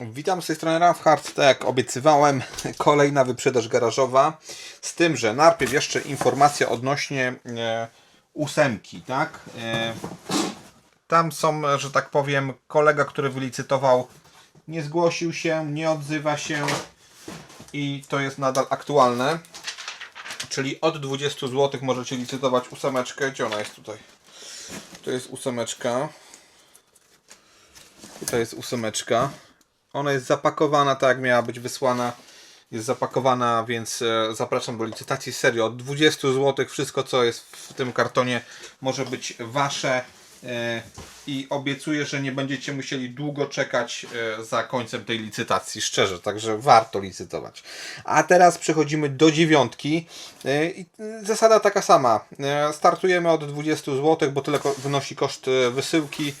Witam z tej strony Raf Hard, tak jak obiecywałem, kolejna wyprzedaż garażowa. Z tym, że najpierw jeszcze informacja odnośnie e, ósemki, tak? E, tam są, że tak powiem, kolega, który wylicytował, nie zgłosił się, nie odzywa się i to jest nadal aktualne. Czyli od 20 zł możecie licytować ósemeczkę. Gdzie ona jest tutaj? To jest ósemeczka. Tutaj jest ósemeczka. Ona jest zapakowana tak jak miała być wysłana. Jest zapakowana, więc e, zapraszam do licytacji. Serio, od 20 zł wszystko co jest w tym kartonie może być wasze. e, I obiecuję, że nie będziecie musieli długo czekać e, za końcem tej licytacji. Szczerze, także warto licytować. A teraz przechodzimy do dziewiątki. Zasada taka sama. Startujemy od 20 zł, bo tyle wynosi koszt wysyłki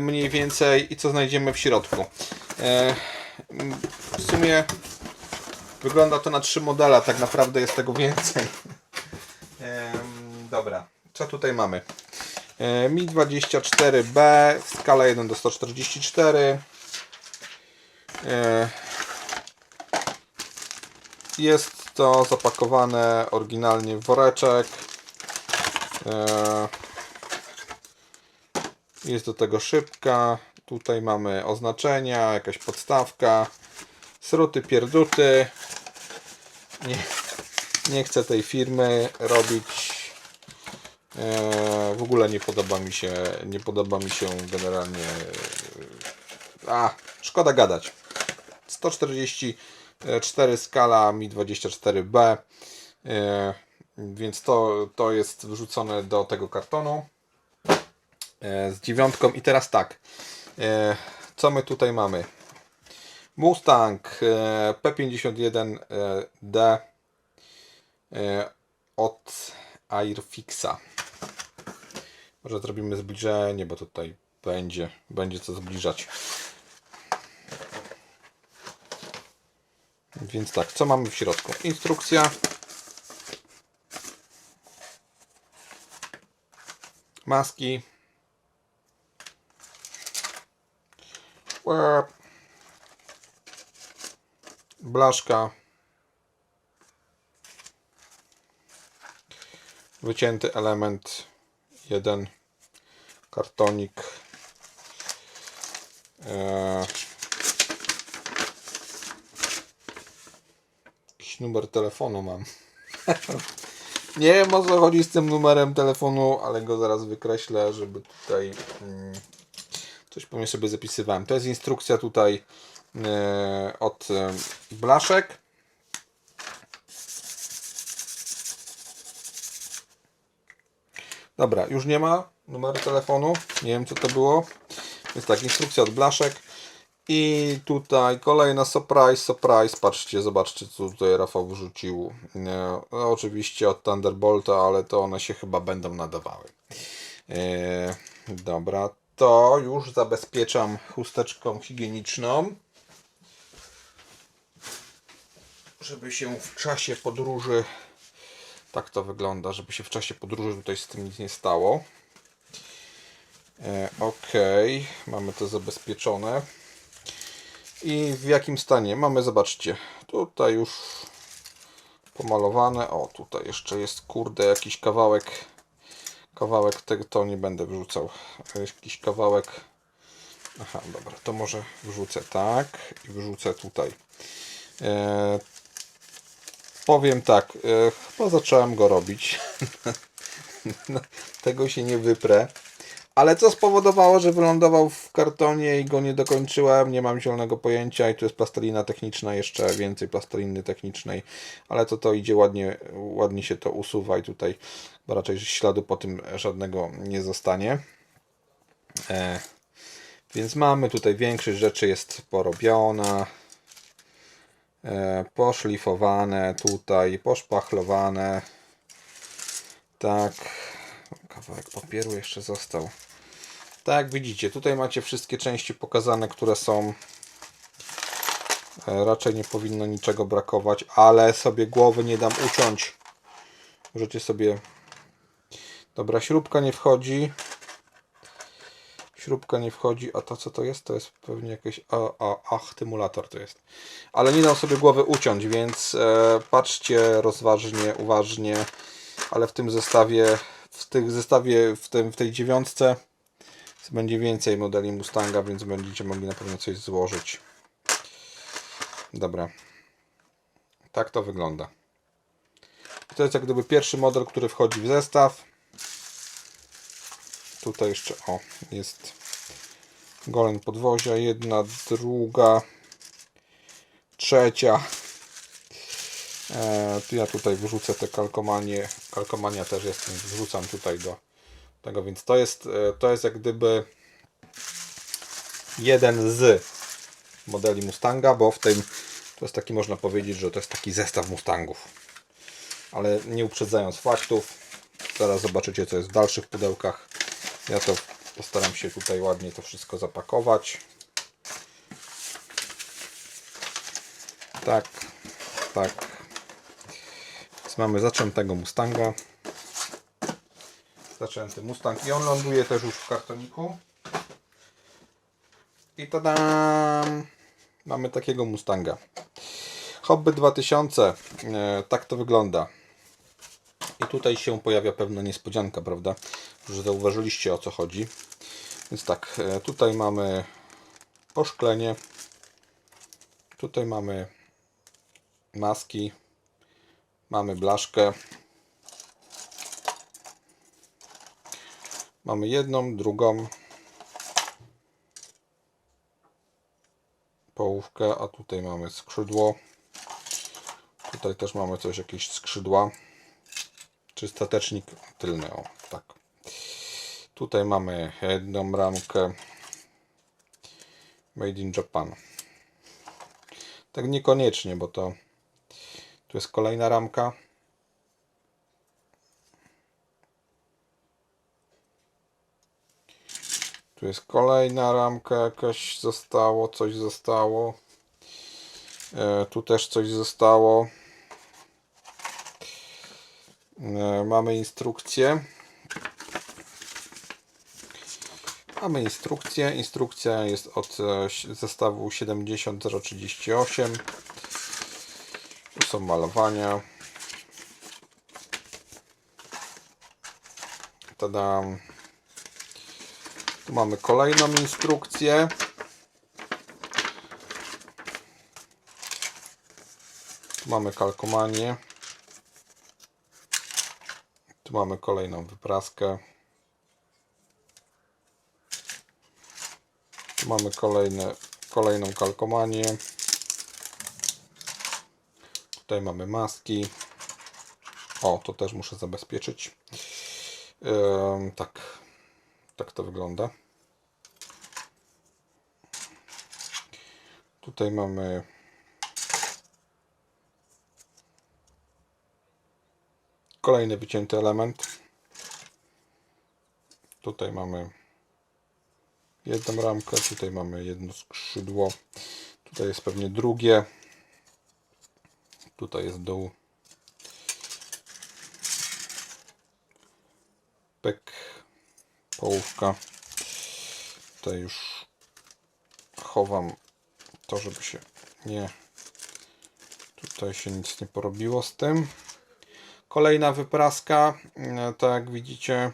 mniej więcej i co znajdziemy w środku. E, W sumie wygląda to na trzy modele, tak naprawdę jest tego więcej. Em, Dobra, co tutaj mamy? E, Mi 24B, skala 1 do 144. E, Jest to zapakowane oryginalnie w woreczek. Jest do tego szybka. Tutaj mamy oznaczenia, jakaś podstawka. Sruty, pierduty. Nie, nie chcę tej firmy robić. E, w ogóle nie podoba mi się, nie podoba mi się generalnie. e, A, szkoda gadać. 144 skala Mi 24B. E, więc to, to jest wrzucone do tego kartonu z dziewiątką. I teraz tak. E, co my tutaj mamy? Mustang e, P51D e, od Airfixa. Może zrobimy zbliżenie, bo tutaj będzie, będzie co zbliżać. Więc tak, co mamy w środku? Instrukcja. Maski. Blaszka. Wycięty element. Jeden. Kartonik. Eee, Jakiś numer telefonu mam. Nie wiem o co chodzi z tym numerem telefonu, ale go zaraz wykreślę, żeby tutaj mm, coś po mnie sobie zapisywałem. To jest instrukcja tutaj e, od e, blaszek. Dobra, już nie ma numeru telefonu. Nie wiem co to było. Jest tak, instrukcja od blaszek. I tutaj kolejna surprise, surprise. Patrzcie, zobaczcie co tutaj Rafał wrzucił. No, oczywiście od Thunderbolta, ale to one się chyba będą nadawały. E, dobra, to już zabezpieczam chusteczką higieniczną. Żeby się w czasie podróży tak to wygląda, żeby się w czasie podróży tutaj z tym nic nie stało. E, ok, mamy to zabezpieczone. I w jakim stanie? Mamy, zobaczcie, tutaj już pomalowane. O, tutaj jeszcze jest, kurde, jakiś kawałek. Kawałek tego to nie będę wrzucał. Jakiś kawałek. Aha, dobra, to może wrzucę tak i wrzucę tutaj. E, powiem tak, e, chyba zacząłem go robić. Tego się nie wyprę. Ale co spowodowało, że wylądował w kartonie i go nie dokończyłem? Nie mam zielonego pojęcia i tu jest plastelina techniczna, jeszcze więcej plasteliny technicznej, ale to to idzie ładnie, ładnie się to usuwa i tutaj raczej śladu po tym żadnego nie zostanie. E, więc mamy tutaj większość rzeczy jest porobiona, e, poszlifowane tutaj, poszpachlowane. Tak, kawałek papieru jeszcze został. Tak widzicie, tutaj macie wszystkie części pokazane, które są. E, Raczej nie powinno niczego brakować, ale sobie głowy nie dam uciąć. Możecie sobie. Dobra, śrubka nie wchodzi. Śrubka nie wchodzi, a to co to jest? To jest pewnie jakiś a, a, achtymulator to jest. Ale nie dam sobie głowy uciąć, więc e, patrzcie rozważnie, uważnie. Ale w tym zestawie, w tych zestawie, w, tym, w tej dziewiątce będzie więcej modeli Mustanga, więc będziecie mogli na pewno coś złożyć. Dobra. Tak to wygląda. To jest jak gdyby pierwszy model, który wchodzi w zestaw. Tutaj jeszcze, o, jest goleń podwozia, jedna, druga, trzecia. E, ja tutaj wrzucę te kalkomanie, kalkomania też jest, więc wrzucam tutaj do tego, więc to jest, e, to jest jak gdyby jeden z modeli Mustanga, bo w tym to jest taki, można powiedzieć, że to jest taki zestaw Mustangów. Ale nie uprzedzając faktów, zaraz zobaczycie, co jest w dalszych pudełkach. Ja to postaram się tutaj ładnie to wszystko zapakować. Tak, tak. Mamy zaczętego Mustanga. Zaczęty Mustang i on ląduje też już w kartoniku. I tadam! Mamy takiego Mustanga. Hobby 2000. E, tak to wygląda. I tutaj się pojawia pewna niespodzianka, prawda? Że zauważyliście o co chodzi. Więc tak, e, tutaj mamy poszklenie. Tutaj mamy maski. Mamy blaszkę. Mamy jedną, drugą połówkę, a tutaj mamy skrzydło. Tutaj też mamy coś, jakieś skrzydła. Czy statecznik tylny, o tak. Tutaj mamy jedną ramkę Made in Japan. Tak niekoniecznie, bo to tu jest kolejna ramka. Tu jest kolejna ramka jakaś zostało, coś zostało. E, tu też coś zostało. E, mamy instrukcję. Mamy instrukcję. Instrukcja jest od e, zestawu 70038. Tu są malowania. Tadam. Tu mamy kolejną instrukcję. Tu mamy kalkomanię. Tu mamy kolejną wypraskę. Tu mamy kolejne, kolejną kalkomanię. Tutaj mamy maski. O, to też muszę zabezpieczyć. Ym, tak. Tak to wygląda. Tutaj mamy kolejny wycięty element. Tutaj mamy jedną ramkę, tutaj mamy jedno skrzydło. Tutaj jest pewnie drugie. Tutaj jest dół. Pek, połówka. Tutaj już chowam to, żeby się nie tutaj się nic nie porobiło z tym. Kolejna wypraska, e, tak jak widzicie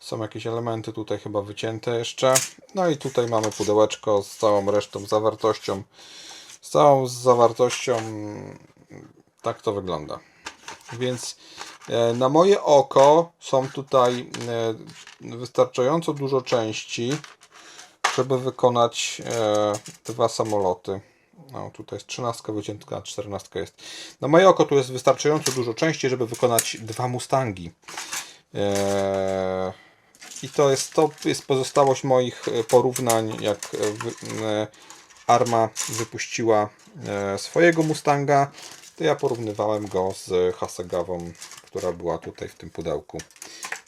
są jakieś elementy tutaj chyba wycięte jeszcze. No i tutaj mamy pudełeczko z całą resztą zawartością. Z całą zawartością tak to wygląda. Więc e, na moje oko są tutaj e, wystarczająco dużo części, żeby wykonać e, dwa samoloty. No, tutaj jest 13 wyciętka, 14 jest. Na moje oko tu jest wystarczająco dużo części, żeby wykonać dwa Mustangi. I to jest, to jest pozostałość moich porównań, jak Arma wypuściła e, swojego Mustanga, to ja porównywałem go z Hasegawą, która była tutaj w tym pudełku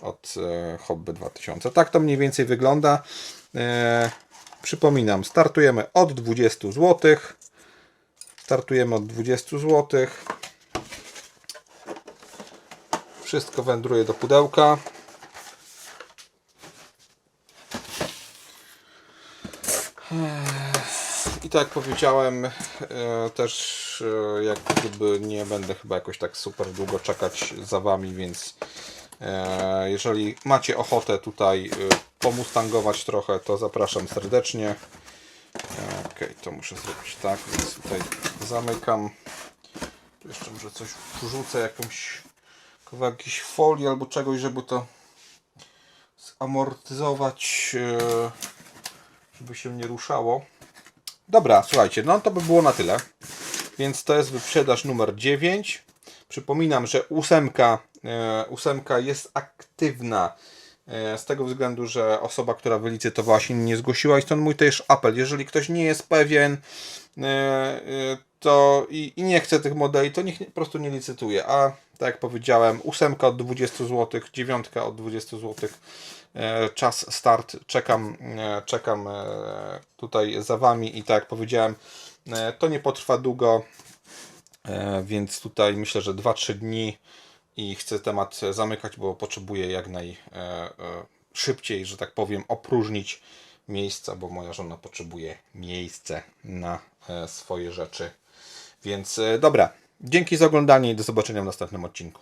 od e, Hobby 2000. Tak to mniej więcej wygląda. E, przypominam, startujemy od 20 zł. Startujemy od 20 zł. Wszystko wędruje do pudełka. I tak jak powiedziałem, e, też e, jak gdyby nie będę chyba jakoś tak super długo czekać za Wami, więc e, jeżeli macie ochotę tutaj pomustangować trochę, to zapraszam serdecznie. Okej, to muszę zrobić tak, więc tutaj zamykam. Tu jeszcze może coś wrzucę, jakąś kawałek jakiejś folii albo czegoś, żeby to zamortyzować, żeby się nie ruszało. Dobra, słuchajcie, no to by było na tyle. Więc to jest wyprzedaż numer 9. Przypominam, że ósemka, e, ósemka jest aktywna e, z tego względu, że osoba, która wylicytowała się nie zgłosiła i stąd mój też apel. Jeżeli ktoś nie jest pewien e, e, to i, i nie chce tych modeli, to niech nie- po prostu nie licytuje. A tak jak powiedziałem, ósemka od 20 zł, dziewiątka od 20 zł. E, Czas start, czekam, e, czekam e, tutaj za Wami i tak jak powiedziałem, to nie potrwa długo, więc tutaj myślę, że 2-3 dni i chcę temat zamykać, bo potrzebuję jak najszybciej, że tak powiem, opróżnić miejsca, bo moja żona potrzebuje miejsce na swoje rzeczy. Więc e, dobra, dzięki za oglądanie i do zobaczenia w następnym odcinku.